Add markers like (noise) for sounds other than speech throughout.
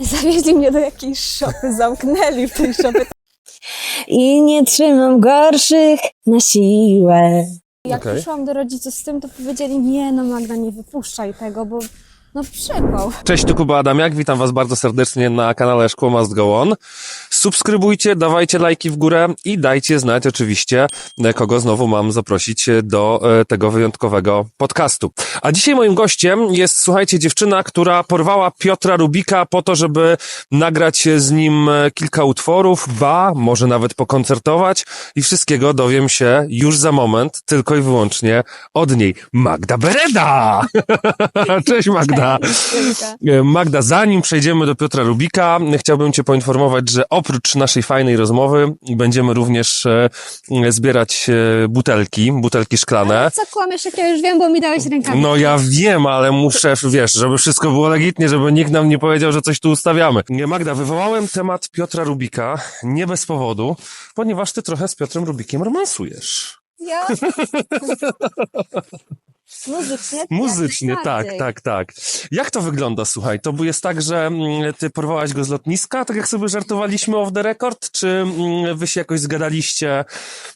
Zawieźli mnie do jakiejś szopy, zamknęli w tej szopie. I nie trzymam gorszych na siłę. Jak Okej. przyszłam do rodziców z tym, to powiedzieli, nie no Magda, nie wypuszczaj tego, bo no przypał. Cześć, tu Kuba Adamiak, witam Was bardzo serdecznie na kanale Szkło Must Go On. Subskrybujcie, dawajcie lajki w górę i dajcie znać oczywiście, e, kogo znowu mam zaprosić do e, tego wyjątkowego podcastu. A dzisiaj moim gościem jest, słuchajcie, dziewczyna, która porwała Piotra Rubika po to, żeby nagrać z nim e, kilka utworów, ba, może nawet pokoncertować i wszystkiego dowiem się już za moment, tylko i wyłącznie od niej. Magda Bereda! (laughs) Cześć Magda! E, Magda, zanim przejdziemy do Piotra Rubika, chciałbym Cię poinformować, że oprócz naszej fajnej rozmowy będziemy również e, zbierać e, butelki, butelki szklane. Co kłamiesz, jak ja już wiem, bo mi dałeś rękawiczkę. No ja wiem, ale muszę, wiesz, żeby wszystko było legitnie, żeby nikt nam nie powiedział, że coś tu ustawiamy. Magda, wywołałem temat Piotra Rubika nie bez powodu, ponieważ Ty trochę z Piotrem Rubikiem romansujesz. Ja? (laughs) Muzycznie? Muzycznie, tak, tak, tak. Jak to wygląda, słuchaj? To jest tak, że mm, ty porwałaś go z lotniska, tak jak sobie żartowaliśmy off the record, czy mm, wy się jakoś zgadaliście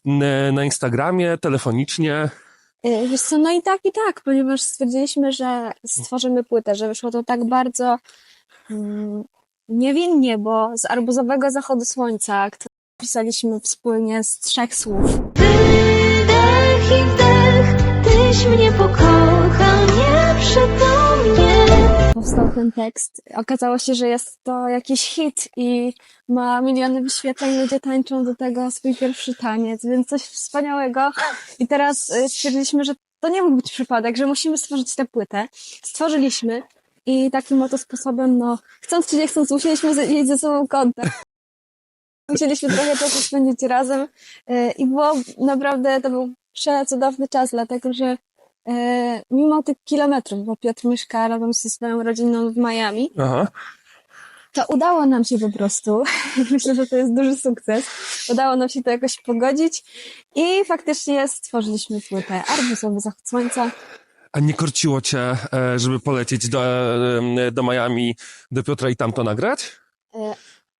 mm, na Instagramie, telefonicznie? Y, Wiesz co, no i tak, i tak, ponieważ stwierdziliśmy, że stworzymy płytę, że wyszło to tak bardzo mm, niewinnie, bo z arbuzowego zachodu słońca, który pisaliśmy wspólnie z trzech słów. Wydech i wdech, tyś mnie pokochał nieprzytomnie. Powstał ten tekst. Okazało się, że jest to jakiś hit i ma miliony wyświetleń, ludzie tańczą do tego swój pierwszy taniec, więc coś wspaniałego. I teraz y, stwierdziliśmy, że to nie mógł być przypadek, że musimy stworzyć tę płytę. Stworzyliśmy i takim oto sposobem, no, chcąc czy nie chcąc, musieliśmy mieć ze sobą kontakt. Musieliśmy trochę czasu spędzić razem y, i było naprawdę, to był przecudowny czas, dlatego że e, mimo tych kilometrów, bo Piotr mieszka razem ze swoją rodziną w Miami, Aha. to udało nam się po prostu, (laughs) myślę, że to jest duży sukces, udało nam się to jakoś pogodzić i faktycznie stworzyliśmy płytę Arbuzowy Zachód Słońca. A nie korciło cię, e, żeby polecieć do, e, do Miami, do Piotra i tam to nagrać? E,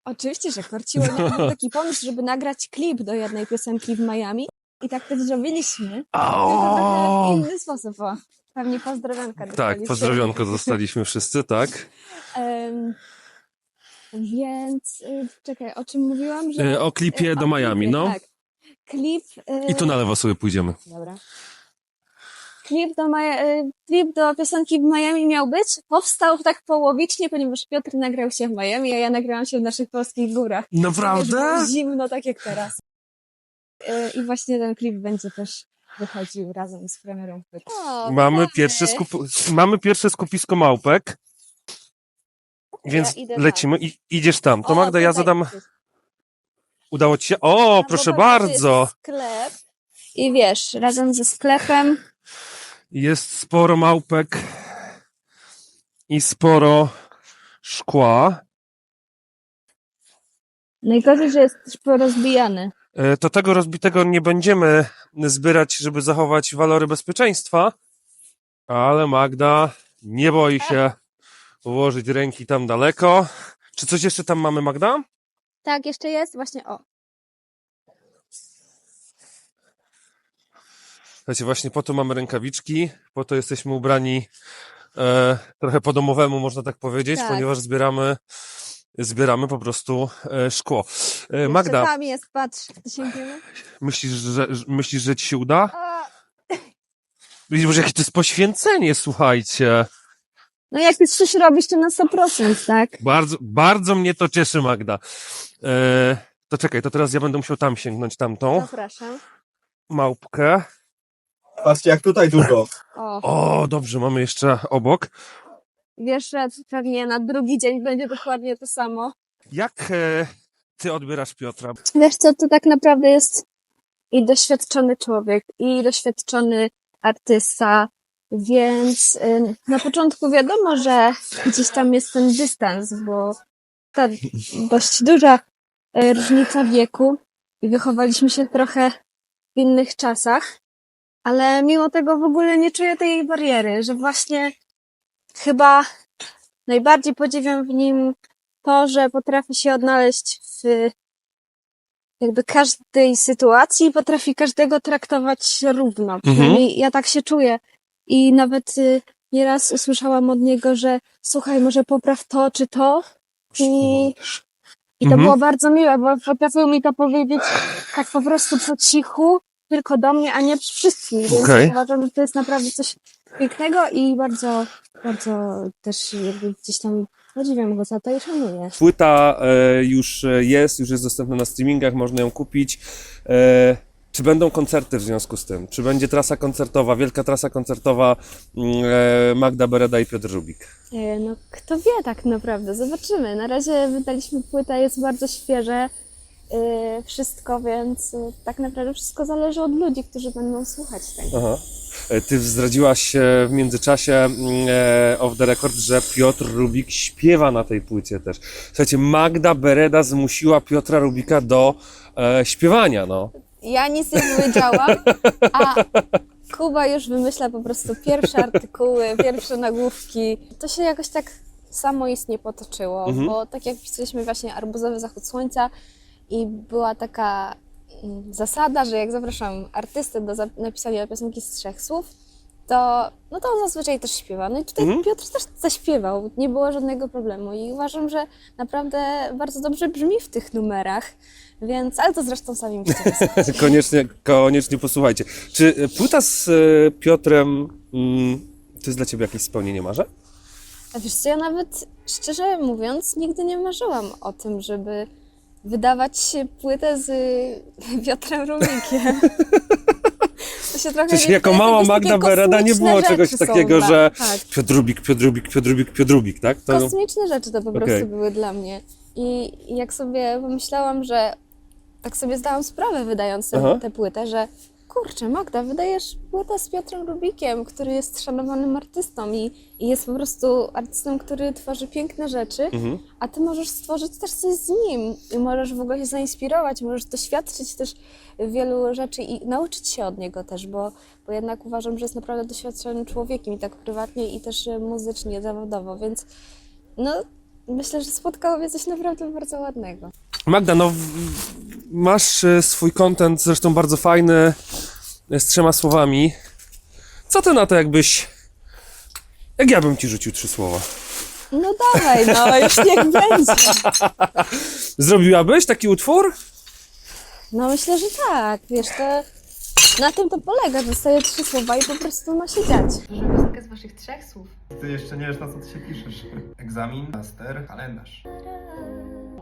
oczywiście, że korciło mnie był (laughs) taki pomysł, żeby nagrać klip do jednej piosenki w Miami i tak też zrobiliśmy, tylko trochę w inny sposób, o. Pewnie pozdrowionka Tak, pozdrowionko (laughs) dostaliśmy wszyscy, tak? Em, więc, y, czekaj, o czym mówiłam? Że, E, o klipie y, do Miami, klipie, no. Tak. Klip. y, I tu na lewo sobie pójdziemy. Dobra. Klip do, Maja, y, klip do piosenki w Miami miał być. Powstał tak połowicznie, ponieważ Piotr nagrał się w Miami, a ja nagrałam się w naszych polskich górach. Naprawdę? było Zimno, tak jak teraz. Y, I właśnie ten klip będzie też wychodził razem z premierą płyty. O, Mamy pierwsze, skup... mamy pierwsze skupisko małpek, więc Ja lecimy i idziesz tam. To O, Magda, ja zadam... Udało ci się? O, proszę bardzo! Sklep. I wiesz, razem ze sklepem Jest sporo małpek i sporo szkła. Najgorzej, że jest też porozbijany. E, To tego rozbitego nie będziemy zbierać, żeby zachować walory bezpieczeństwa, ale Magda nie boi się ułożyć ręki tam daleko. Czy coś jeszcze tam mamy, Magda? Tak, jeszcze jest właśnie, o. Słuchajcie, właśnie po to mamy rękawiczki, po to jesteśmy ubrani e, trochę po domowemu, można tak powiedzieć, Tak. ponieważ zbieramy, zbieramy po prostu e, szkło. E, Magda, tam jest, patrz, sięgniemy. myślisz że, myślisz, że ci się uda? A, (laughs) Widzisz, jakie to jest poświęcenie, słuchajcie. No jak już coś robisz, to na 100%, tak? Bardzo, bardzo mnie to cieszy, Magda. E, to czekaj, to teraz ja będę musiał tam sięgnąć tamtą Zapraszam. małpkę. Patrzcie, jak tutaj dużo. O, O, dobrze, mamy jeszcze obok. Wiesz, że pewnie na drugi dzień będzie dokładnie to samo. Jak e, ty odbierasz Piotra? Wiesz co, to tak naprawdę jest i doświadczony człowiek, i doświadczony artysta, więc y, na początku wiadomo, że gdzieś tam jest ten dystans, bo ta dość duża y, różnica wieku i wychowaliśmy się trochę w innych czasach, ale mimo tego w ogóle nie czuję tej bariery, że właśnie chyba najbardziej podziwiam w nim to, że potrafi się odnaleźć w jakby każdej sytuacji i potrafi każdego traktować równo. Przynajmniej ja tak się czuję. I nawet y, nieraz usłyszałam od niego, że słuchaj, może popraw to czy to. I, i to Mhm. było bardzo miłe, bo potrafił mi to powiedzieć tak po prostu po cichu, tylko do mnie, a nie przy wszystkich. Więc Okej. uważam, że to jest naprawdę coś pięknego i bardzo, bardzo też jakby gdzieś tam podziwiam go za to i szanuję. Płyta e, już e, jest, już jest dostępna na streamingach, można ją kupić. E, czy będą koncerty w związku z tym? Czy będzie trasa koncertowa, wielka trasa koncertowa mm, e, Magda Bereda i Piotr Rubik? E, No, kto wie tak naprawdę, zobaczymy. Na razie wydaliśmy płytę, jest bardzo świeże wszystko, więc e, tak naprawdę wszystko zależy od ludzi, którzy będą słuchać tego. Aha. E, Ty zdradziłaś w międzyczasie mm, e, off the record, że Piotr Rubik śpiewa na tej płycie też. Słuchajcie, Magda Bereda zmusiła Piotra Rubika do e, śpiewania, no. Ja nic nie powiedziałam, a Kuba już wymyśla po prostu pierwsze artykuły, pierwsze nagłówki. To się jakoś tak samoistnie potoczyło, Mhm. bo tak jak pisaliśmy właśnie Arbuzowy Zachód Słońca i była taka mm, zasada, że jak zapraszam artystę do napisania piosenki z trzech słów, to, no to on zazwyczaj też śpiewa. No i tutaj Mhm. Piotr też zaśpiewał, nie było żadnego problemu i uważam, że naprawdę bardzo dobrze brzmi w tych numerach, więc, ale to zresztą sami musicie (laughs) Koniecznie, koniecznie posłuchajcie. Czy płyta z e, Piotrem mm, to jest dla ciebie jakieś spełnienie marzeń? A wiesz co, ja nawet szczerze mówiąc nigdy nie marzyłam o tym, żeby wydawać płytę z Piotrem Rubikiem. To się trochę Przecież jako mała Magda Bereda nie było czegoś takiego, że Tak, Piotr Rubik, Piotr Rubik, Piotr Rubik, Piotr Rubik, tak? To, kosmiczne rzeczy to po Okej. prostu były dla mnie. I jak sobie pomyślałam, że tak sobie zdałam sprawę wydając tę płytę, że kurczę Magda, wydajesz płytę z Piotrem Rubikiem, który jest szanowanym artystą i, i jest po prostu artystą, który tworzy piękne rzeczy, Mhm. a ty możesz stworzyć też coś z nim i możesz w ogóle się zainspirować, możesz doświadczyć też wielu rzeczy i nauczyć się od niego też, bo, bo jednak uważam, że jest naprawdę doświadczonym człowiekiem i tak prywatnie i też muzycznie, zawodowo, więc no myślę, że spotkało mnie coś naprawdę bardzo ładnego. Magda, no masz e, swój content, zresztą bardzo fajny, e, z trzema słowami. Co ty na to jakbyś... Jak ja bym ci rzucił trzy słowa? No dawaj, no już niech (laughs) będzie. Zrobiłabyś taki utwór? No myślę, że tak, wiesz, to na tym to polega, dostaję trzy słowa i po prostu ma się dziać. Proszę piosenkę z waszych trzech słów. Ty jeszcze nie wiesz na co ty się piszesz. Egzamin, master, kalendarz.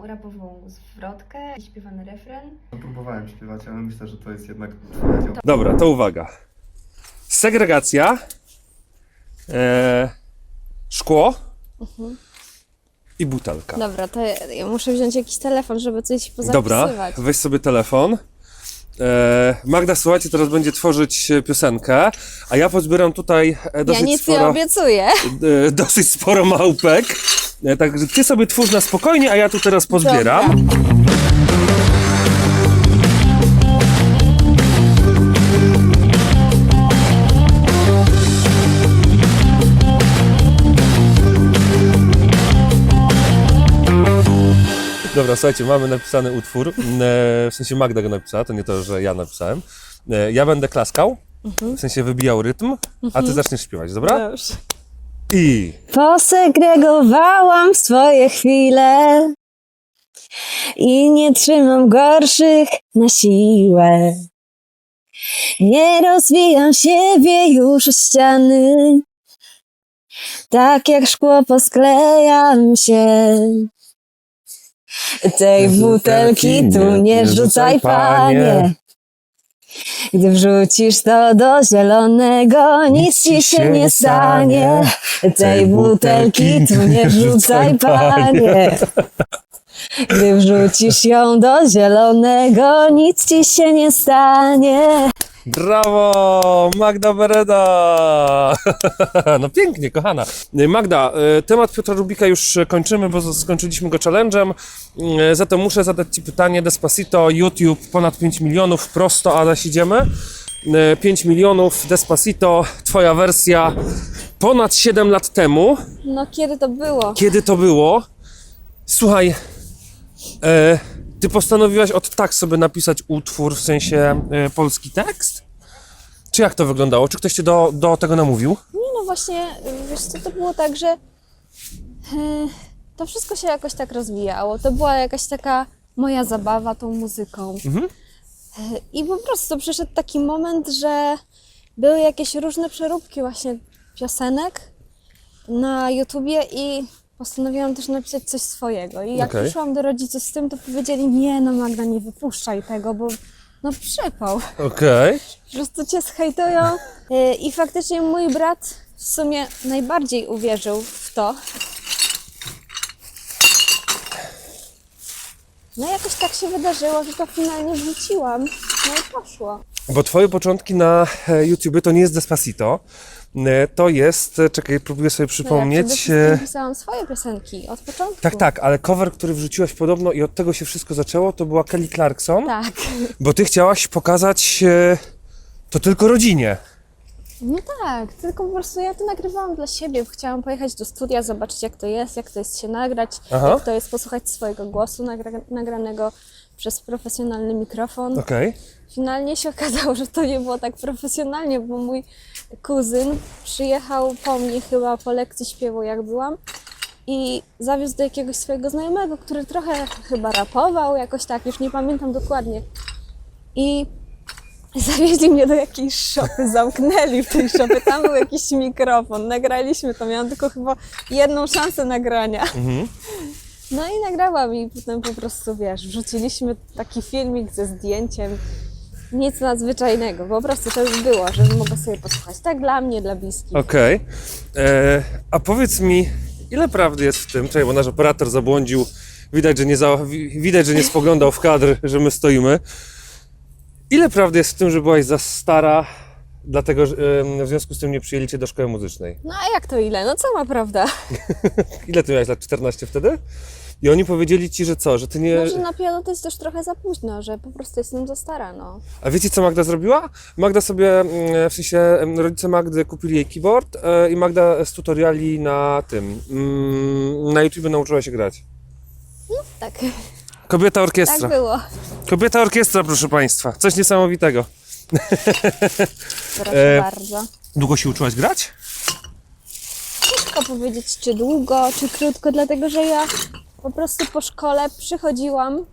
Rapową zwrotkę, śpiewany refren. No, próbowałem śpiewać, ale myślę, że to jest jednak. Dobra, to uwaga. Segregacja, e, szkło i butelka. Dobra, to ja, ja muszę wziąć jakiś telefon, żeby coś Dobra, pozapisywać. weź sobie telefon. E, Magda, słuchajcie, teraz będzie tworzyć e, piosenkę, a ja pozbieram tutaj e, Ja dosyć nic nie sporo, obiecuję. e, dosyć sporo małpek. Także ty sobie twórz na spokojnie, a ja tu teraz pozbieram. Dobra, słuchajcie, mamy napisany utwór. E, W sensie Magda go napisała, to nie to, że ja napisałem. E, Ja będę klaskał, w sensie wybijał rytm, a ty zaczniesz śpiewać, dobra? Dobrze. I Posegregowałam swoje chwile i nie trzymam gorszych na siłę. Nie rozwijam siebie już o ściany, tak jak szkło posklejam się. Tej butelki tu nie rzucaj, panie. Gdy wrzucisz to do zielonego, nic ci się nie stanie. Tej butelki tu nie rzucaj, panie. Gdy wrzucisz ją do zielonego, nic ci się nie stanie. Brawo! Magda Bereda! (laughs) No pięknie, kochana. Magda, e, temat Piotra Rubika już kończymy, bo skończyliśmy go challenge'em. E, Zatem muszę zadać Ci pytanie. Despacito, YouTube, ponad 5 milionów, prosto, Adaś, idziemy. E, 5 milionów, Despacito, Twoja wersja ponad 7 lat temu. No kiedy to było? Kiedy to było? Słuchaj, e, ty postanowiłaś od tak sobie napisać utwór, w sensie e, polski tekst? Czy jak to wyglądało? Czy ktoś cię do, do tego namówił? Nie no właśnie, wiesz co, to było tak, że e, to wszystko się jakoś tak rozwijało. To była jakaś taka moja zabawa tą muzyką. Mhm. E, I po prostu przyszedł taki moment, że były jakieś różne przeróbki właśnie piosenek na YouTubie i postanowiłam też napisać coś swojego. I jak Okej. przyszłam do rodziców z tym, to powiedzieli, nie no Magda, nie wypuszczaj tego, bo no przypał. Okej. Po prostu cię zhejtują. Y, I faktycznie mój brat w sumie najbardziej uwierzył w to. No jakoś tak się wydarzyło, że to finalnie wrzuciłam. No i poszło. Bo twoje początki na e, YouTube to nie jest Despacito. E, To jest, e, czekaj, próbuję sobie No ja przypomnieć. e, pisałam swoje piosenki od początku. Tak, tak, ale cover, który wrzuciłaś podobno i od tego się wszystko zaczęło, to była Kelly Clarkson, Tak. bo ty chciałaś pokazać to tylko rodzinie. No tak, tylko po prostu ja to nagrywałam dla siebie. Chciałam pojechać do studia, zobaczyć jak to jest, jak to jest się nagrać, Aha. jak to jest posłuchać swojego głosu nagra nagranego przez profesjonalny mikrofon. Okej. Finalnie się okazało, że to nie było tak profesjonalnie, bo mój kuzyn przyjechał po mnie chyba po lekcji śpiewu, jak byłam, i zawiózł do jakiegoś swojego znajomego, który trochę chyba rapował, jakoś tak, już nie pamiętam dokładnie. I zawieźli mnie do jakiejś szopy, zamknęli w tej szopie, tam był jakiś mikrofon, nagraliśmy to, miałam tylko chyba jedną szansę nagrania. No i nagrałam i potem po prostu, wiesz, wrzuciliśmy taki filmik ze zdjęciem. Nic nadzwyczajnego, po prostu to już było, że mogę sobie posłuchać. Tak dla mnie, dla bliskich. Okej. E, A powiedz mi, ile prawdy jest w tym? Czekaj, bo nasz operator zabłądził. Widać, że nie, za, wi- widać, że nie spoglądał w kadr, że my stoimy. Ile prawdy jest w tym, że byłaś za stara, dlatego że em, w związku z tym nie przyjęli cię do szkoły muzycznej? No a jak to ile? No co ma prawda? (laughs) Ile ty miałeś lat? 14 wtedy? I oni powiedzieli ci, że co, że ty nie... No, że na piano to jest też trochę za późno, że po prostu jestem za stara, no. A wiecie, co Magda zrobiła? Magda sobie, mm, w sensie em, rodzice Magdy kupili jej keyboard e, i Magda z tutoriali na tym, mm, na YouTube nauczyła się grać. Tak, Kobieta tak orkiestra. było. Kobieta orkiestra, proszę Państwa. Coś niesamowitego. Proszę (laughs) E, bardzo. Długo się uczyłaś grać? Ciężko powiedzieć, czy długo, czy krótko, dlatego że ja po prostu po szkole przychodziłam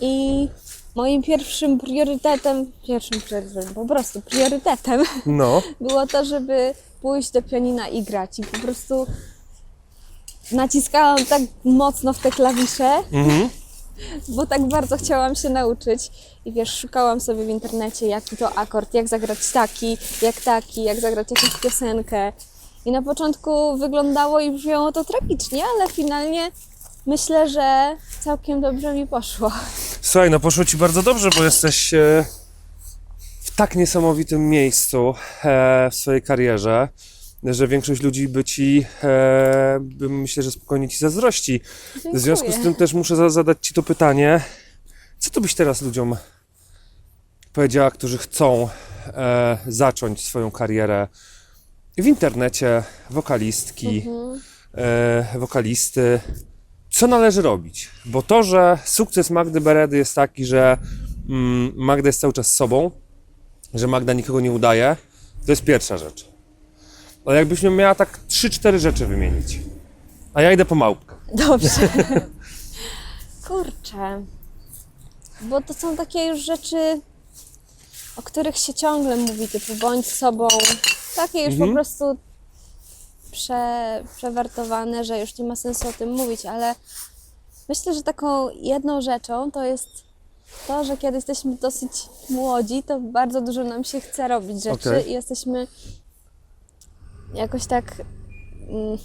i moim pierwszym priorytetem, pierwszym priorytetem, po prostu priorytetem No. (laughs) było to, żeby pójść do pianina i grać. I po prostu naciskałam tak mocno w te klawisze, Mhm. Bo tak bardzo chciałam się nauczyć. I wiesz, szukałam sobie w internecie, jaki to akord, jak zagrać taki, jak taki, jak zagrać jakąś piosenkę. I na początku wyglądało i brzmiało to tragicznie, ale finalnie myślę, że całkiem dobrze mi poszło. Słuchaj, no poszło Ci bardzo dobrze, bo jesteś e, w tak niesamowitym miejscu e, w swojej karierze, że większość ludzi by Ci, e, myślę, że spokojnie Ci zazdrości. W związku z Dziękuję. tym też muszę za- zadać Ci to pytanie, co Ty byś teraz ludziom powiedziała, którzy chcą e, zacząć swoją karierę w internecie, wokalistki, e, wokalisty, co należy robić? Bo to, że sukces Magdy Beredy jest taki, że mm, Magda jest cały czas sobą, że Magda nikogo nie udaje, to jest pierwsza rzecz. Ale jakbyś miała tak 3-4 rzeczy wymienić, a ja idę po małpkę. Dobrze. (laughs) Kurczę. Bo to są takie już rzeczy, o których się ciągle mówi, typu bądź sobą. Takie już Mhm. po prostu prze, przewertowane, że już nie ma sensu o tym mówić, ale myślę, że taką jedną rzeczą to jest to, że kiedy jesteśmy dosyć młodzi, to bardzo dużo nam się chce robić rzeczy Okej. i jesteśmy jakoś tak mm,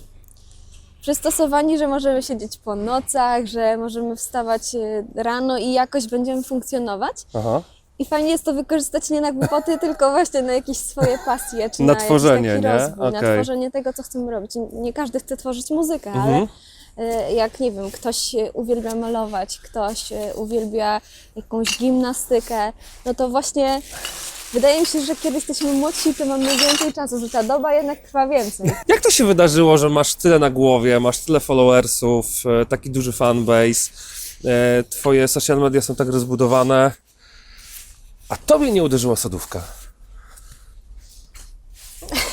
przystosowani, że możemy siedzieć po nocach, że możemy wstawać e, rano i jakoś będziemy funkcjonować. Aha. I fajnie jest to wykorzystać nie na głupoty, (laughs) tylko właśnie na jakieś swoje pasje, czy Na na, tworzenie, jakiś taki nie? rozwój, na Okej. tworzenie tego, co chcemy robić. Nie- każdy chce tworzyć muzykę, Mhm. ale e, jak, nie wiem, ktoś e, uwielbia malować, ktoś e, uwielbia jakąś gimnastykę, no to właśnie wydaje mi się, że kiedy jesteśmy młodsi, to mamy więcej czasu, że ta doba jednak trwa więcej. (laughs) Jak to się wydarzyło, że masz tyle na głowie, masz tyle followersów, e, taki duży fanbase, e, twoje social media są tak rozbudowane, a tobie nie uderzyła sodówka?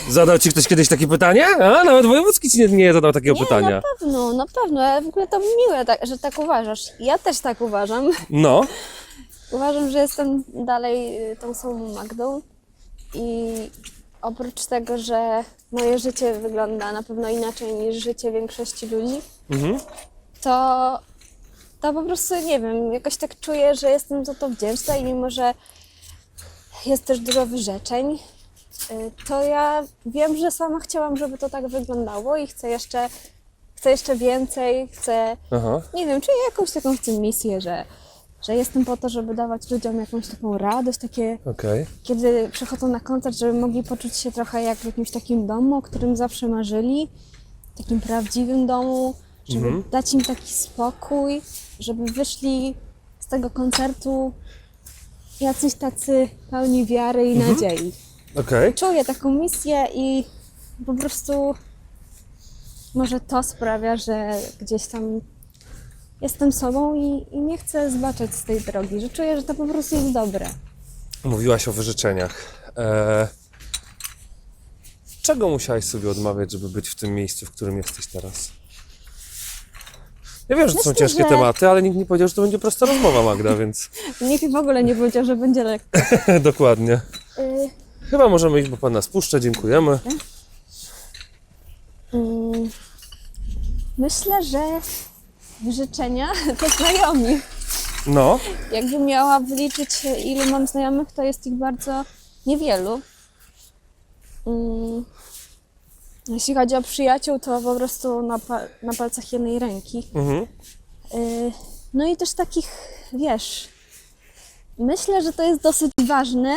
Zadał ci ktoś kiedyś takie pytanie? A, nawet wojewódzki ci nie, nie zadał takiego Nie, pytania. na pewno, na pewno, ale w ogóle to miłe, tak, że tak uważasz. Ja też tak uważam. No, (laughs) Uważam, że jestem dalej y, tą samą Magdą i oprócz tego, że moje życie wygląda na pewno inaczej niż życie większości ludzi, mhm. to, to po prostu nie wiem, jakoś tak czuję, że jestem za to wdzięczna i mimo, że jest też dużo wyrzeczeń, y, to ja wiem, że sama chciałam, żeby to tak wyglądało i chcę jeszcze, chcę jeszcze więcej, chcę Aha. nie wiem, czuję jakąś taką w tym misję, że, że jestem po to, żeby dawać ludziom jakąś taką radość, takie, Okej. kiedy przychodzą na koncert, żeby mogli poczuć się trochę jak w jakimś takim domu, o którym zawsze marzyli, takim prawdziwym domu, żeby Mhm. dać im taki spokój, żeby wyszli z tego koncertu jacyś tacy pełni wiary i Mhm. nadziei. Okej. Czuję taką misję i po prostu może to sprawia, że gdzieś tam jestem sobą i, i nie chcę zbaczać z tej drogi, że czuję, że to po prostu jest dobre. Mówiłaś o wyrzeczeniach. E... Czego musiałaś sobie odmawiać, żeby być w tym miejscu, w którym jesteś teraz? Ja wiem, że to są Myślę, ciężkie że- tematy, ale nikt nie powiedział, że to będzie prosta rozmowa, Magda, więc (laughs) Nikt w ogóle nie powiedział, że będzie lekko. (laughs) dokładnie. Y, Chyba możemy iść, bo Pan nas puszcza, dziękujemy. mm, myślę, że życzenia (laughs) to znajomi. No, Jakbym miała wyliczyć, ilu mam znajomych, to jest ich bardzo niewielu. Mm, Jeśli chodzi o przyjaciół, to po prostu na, pa- na palcach jednej ręki. mhm. Y, No i też takich, wiesz, myślę, że to jest dosyć ważne,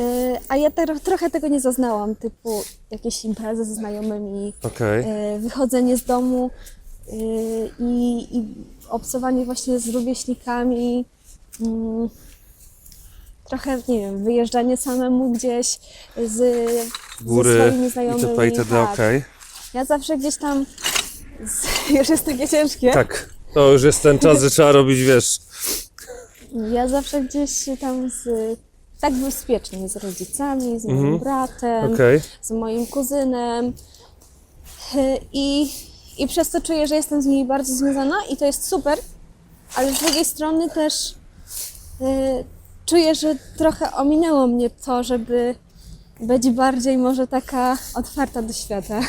y, a ja te, trochę tego nie zaznałam, typu jakieś imprezy ze znajomymi, okej. y, wychodzenie z domu i, i obcowanie właśnie z rówieśnikami, mm, trochę, nie wiem, wyjeżdżanie samemu gdzieś z, góry ze swoimi znajomymi. itp. itd. tak. okej. Ja zawsze gdzieś tam, z, (laughs) już jest takie ciężkie, Tak, to już jest ten czas, że trzeba robić, wiesz, Ja zawsze gdzieś tam z, tak bezpiecznie z rodzicami, z moim Mhm. bratem, okej. z moim kuzynem. Y, I, I przez to czuję, że jestem z nimi bardzo związana i to jest super, ale z drugiej strony też y, czuję, że trochę ominęło mnie to, żeby być bardziej może taka otwarta do świata.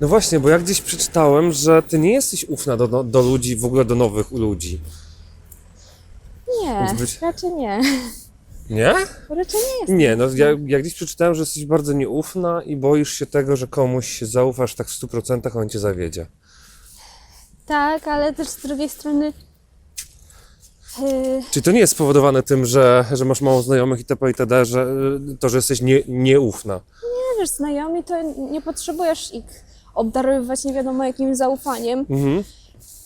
No właśnie, bo ja gdzieś przeczytałem, że ty nie jesteś ufna do, do, do ludzi, w ogóle do nowych ludzi. Nie, być- raczej nie. Nie? Raczej nie jestem. Nie, no ja, ja gdzieś przeczytałem, że jesteś bardzo nieufna i boisz się tego, że komuś zaufasz tak w 100%, a on cię zawiedzie. Tak, ale też z drugiej strony y, Czyli to nie jest spowodowane tym, że, że masz mało znajomych itp. itd., że to, że jesteś nie, nieufna. nie wiesz, znajomi to nie potrzebujesz ich obdarowywać nie wiadomo jakim zaufaniem, Mhm. y,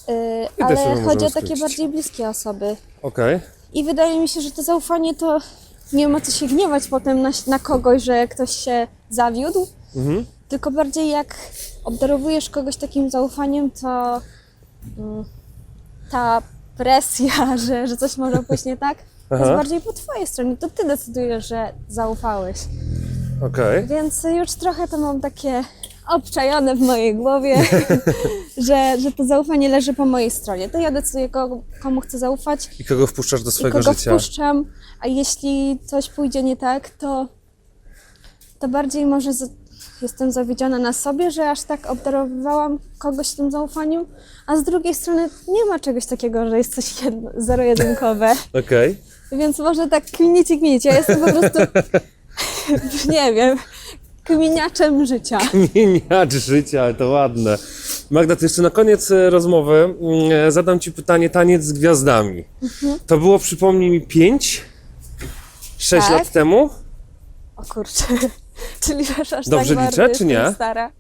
sobie ale chodzi o takie bardziej bliskie osoby. Okej. I wydaje mi się, że to zaufanie to nie ma co się gniewać potem na, na kogoś, że ktoś się zawiódł, Mhm. tylko bardziej jak obdarowujesz kogoś takim zaufaniem, to mm, ta presja, (laughs) że, że coś może pójść nie tak, to jest Aha. bardziej po twojej stronie. To ty decydujesz, że zaufałeś. Okej. Więc już trochę to mam takie obczajone w mojej głowie, (laughs) że, że to zaufanie leży po mojej stronie. To ja decyduję, kogo, komu chcę zaufać I kogo wpuszczasz do i swojego kogo życia? wpuszczam, a jeśli coś pójdzie nie tak, to, to bardziej może z, jestem zawiedziona na sobie, że aż tak obdarowywałam kogoś tym zaufaniem, a z drugiej strony nie ma czegoś takiego, że jest coś jedno, zero-jedynkowe. (laughs) Okej. Więc może tak kminić i kminić. Ja jestem po prostu, (laughs) nie wiem, kminiaczem życia. (laughs) Miniacz życia, ale to ładne. Magda, to jeszcze na koniec e, rozmowy mm, e, zadam Ci pytanie taniec z gwiazdami. Mhm. To było, przypomnij mi, 5? 6 Tak. lat temu? O kurczę, (laughs) czyli wiesz, aż Dobrze tak liczę, czy nie? stara.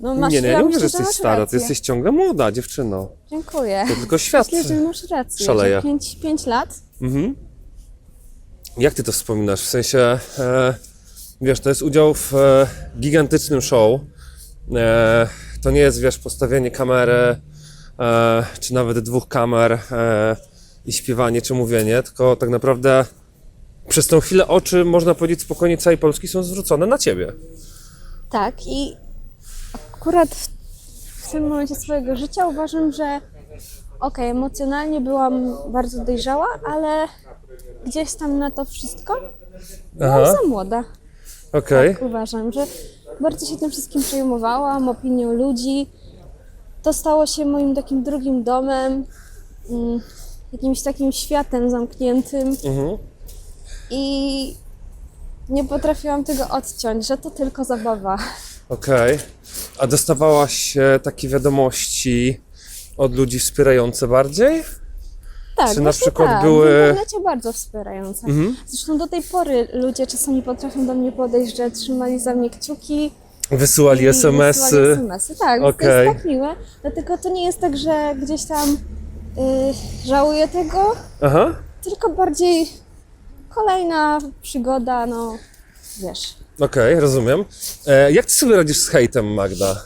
No masz, nie, nie, ja nie mówię, że jesteś masz stara, ty jesteś ciągle młoda, dziewczyno. Dziękuję. To tylko świat. Myślę, że masz rację, szaleje. że 5, 5 lat. Mhm. Jak ty to wspominasz? W sensie, e, wiesz, to jest udział w e, gigantycznym show. E, to nie jest, wiesz, postawienie kamery, e, czy nawet dwóch kamer e, i śpiewanie, czy mówienie, tylko tak naprawdę przez tą chwilę oczy, można powiedzieć spokojnie, całej Polski są zwrócone na ciebie. Tak, i akurat w, w tym momencie swojego życia uważam, że okej, emocjonalnie byłam bardzo dojrzała, ale gdzieś tam na to wszystko byłam Aha, za młoda. Okej. Tak uważam, że bardzo się tym wszystkim przejmowałam, opinią ludzi. To stało się moim takim drugim domem, mm, jakimś takim światem zamkniętym Mhm. i nie potrafiłam tego odciąć, że to tylko zabawa. Okej. A dostawałaś e, takie wiadomości od ludzi wspierające bardziej? Tak, Czy na przykład tak. były- W internecie bardzo wspierające. Mhm. Zresztą do tej pory ludzie czasami potrafią do mnie podejść, że trzymali za mnie kciuki. Wysyłali SMS-y. wysyłali SMS-y. Tak, Okej. to jest tak miłe. Dlatego to nie jest tak, że gdzieś tam y, żałuję tego, Aha. tylko bardziej kolejna przygoda, no wiesz. Okej, rozumiem. E, jak ty sobie radzisz z hejtem, Magda?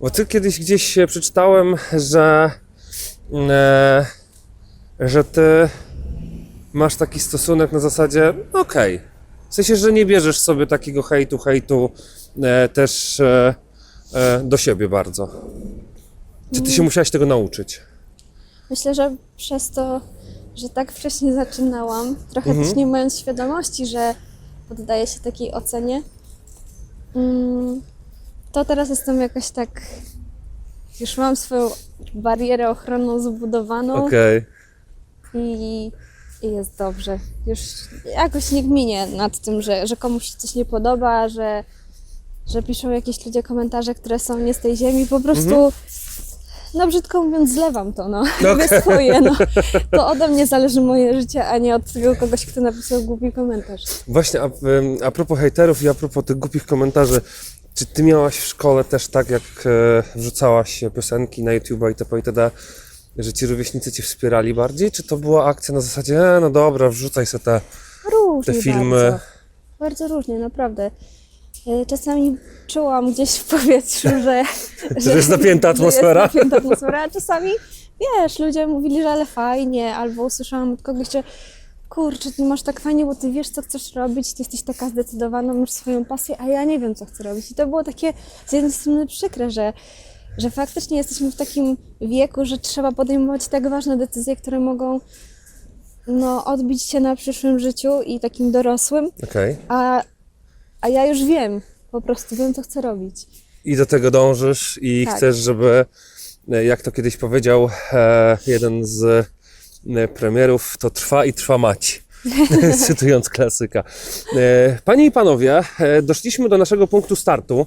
Bo ty kiedyś gdzieś przeczytałem, że, e, że ty masz taki stosunek na zasadzie, okej. W sensie, że nie bierzesz sobie takiego hejtu, hejtu e, też e, e, do siebie bardzo. Czy ty się musiałaś tego nauczyć? Myślę, że przez to, że tak wcześnie zaczynałam, trochę Mhm. też nie mając świadomości, że poddaję się takiej ocenie, mm, to teraz jestem jakoś tak. Już mam swoją barierę ochronną zbudowaną Okej. I, i jest dobrze. Już jakoś nie gminię nad tym, że, że komuś się coś nie podoba, że, że piszą jakieś ludzie komentarze, które są nie z tej ziemi. Po prostu, no brzydko mówiąc, zlewam to, no. Robię swoje, no. To ode mnie zależy moje życie, a nie od tego kogoś, kto napisał głupi komentarz. Właśnie, a, a propos hejterów i a propos tych głupich komentarzy, czy ty miałaś w szkole też tak, jak e, wrzucałaś piosenki na YouTube'a itp. itd., że ci rówieśnicy cię wspierali bardziej, czy to była akcja na zasadzie, e, no dobra, wrzucaj se te... Różnie Te filmy. Bardzo. bardzo różnie, naprawdę. E, Czasami czułam gdzieś w powietrzu, że, (laughs) Że jest napięta atmosfera? (laughs) Że jest napięta atmosfera, a czasami, wiesz, ludzie mówili, że ale fajnie, albo usłyszałam od kogoś, że kurczę, ty masz tak fajnie, bo ty wiesz, co chcesz robić, ty jesteś taka zdecydowana, masz swoją pasję, a ja nie wiem, co chcę robić. I to było takie z jednej strony przykre, że, że faktycznie jesteśmy w takim wieku, że trzeba podejmować tak ważne decyzje, które mogą no, odbić się na przyszłym życiu i takim dorosłym, Okej. a, a ja już wiem, po prostu wiem, co chcę robić. I do tego dążysz i Tak. chcesz, żeby, e, jak to kiedyś powiedział e, jeden z e, premierów, to trwa i trwa mać. (laughs) (laughs) Cytując klasyka. Panie i panowie, doszliśmy do naszego punktu startu.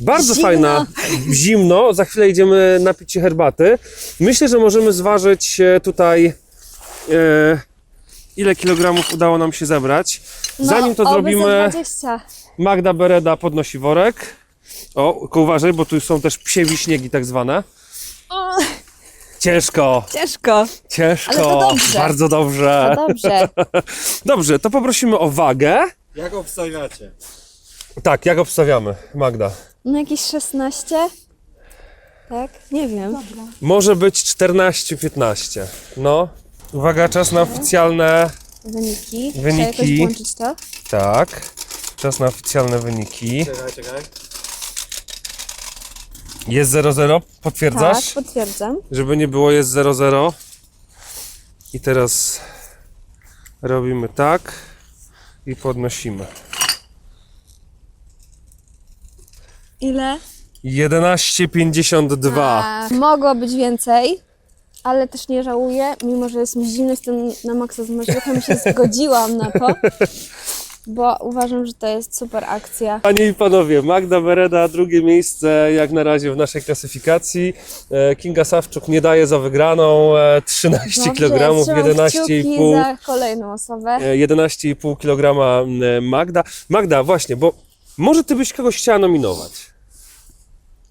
Bardzo Zimno. fajna, zimno. Za chwilę idziemy napić się herbaty. Myślę, że możemy zważyć e, tutaj, e, ile kilogramów udało nam się zebrać. Zanim to No, oby zrobimy. ze 20. Magda Bereda podnosi worek. O, tylko uważaj, bo tu są też psie wiśniegi tak zwane. O, Ciężko, ciężko. ciężko. Ale to dobrze. Bardzo dobrze. To dobrze. (laughs) Dobrze, to poprosimy o wagę. Jak obstawiacie? Tak, jak obstawiamy, Magda? No jakieś 16? Tak? Nie wiem. Może być 14-15. No. Uwaga, czas na oficjalne. Wyniki. Wyniki. Trzeba jakoś włączyć to. Tak. Czas na oficjalne wyniki. Czekaj, czekaj. Jest 0-0, potwierdzasz? Tak, potwierdzam. Żeby nie było, jest 0-0. I teraz robimy tak i podnosimy. Ile? 11,52. A, mogło być więcej, ale też nie żałuję, mimo że jest mi zimno, jestem na maksa zmarzliwym, się (laughs) zgodziłam na to, bo uważam, że to jest super akcja. Panie i panowie, Magda Bereda, drugie miejsce jak na razie w naszej klasyfikacji. E, Kinga Sawczuk nie daje za wygraną. e, 13 Dobrze, kg, trzymam kciuki 11,5 za kolejną osobę. e, 11,5 kg e, Magda. Magda, właśnie, bo może ty byś kogoś chciała nominować.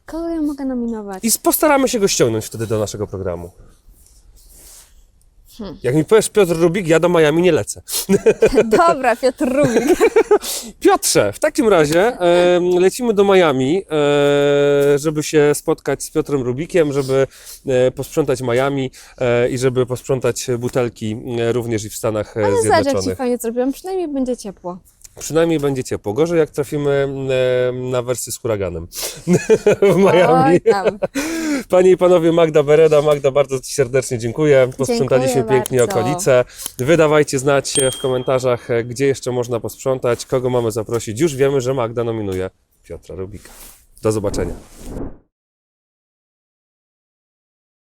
Kogo ja mogę nominować? I postaramy się go ściągnąć wtedy do naszego programu. Jak mi powiesz Piotr Rubik, ja do Miami nie lecę. (laughs) Dobra, Piotr Rubik. (laughs) Piotrze, w takim razie e, lecimy do Miami, e, żeby się spotkać z Piotrem Rubikiem, żeby e, posprzątać Miami e, i żeby posprzątać butelki e, również i w Stanach e, Ale zobacz, jak ci Zjednoczonych. fajnie zrobiłam. Przynajmniej będzie ciepło. Przynajmniej będzie ciepło. Gorzej jak trafimy na wersję z huraganem (laughs) w Miami. Panie i panowie, Magda Bereda. Magda, bardzo Ci serdecznie dziękuję. Posprzątaliśmy Dziękuję pięknie bardzo. okolice. Wy dawajcie znać w komentarzach, e, gdzie jeszcze można posprzątać, kogo mamy zaprosić. Już wiemy, że Magda nominuje Piotra Rubika. Do zobaczenia.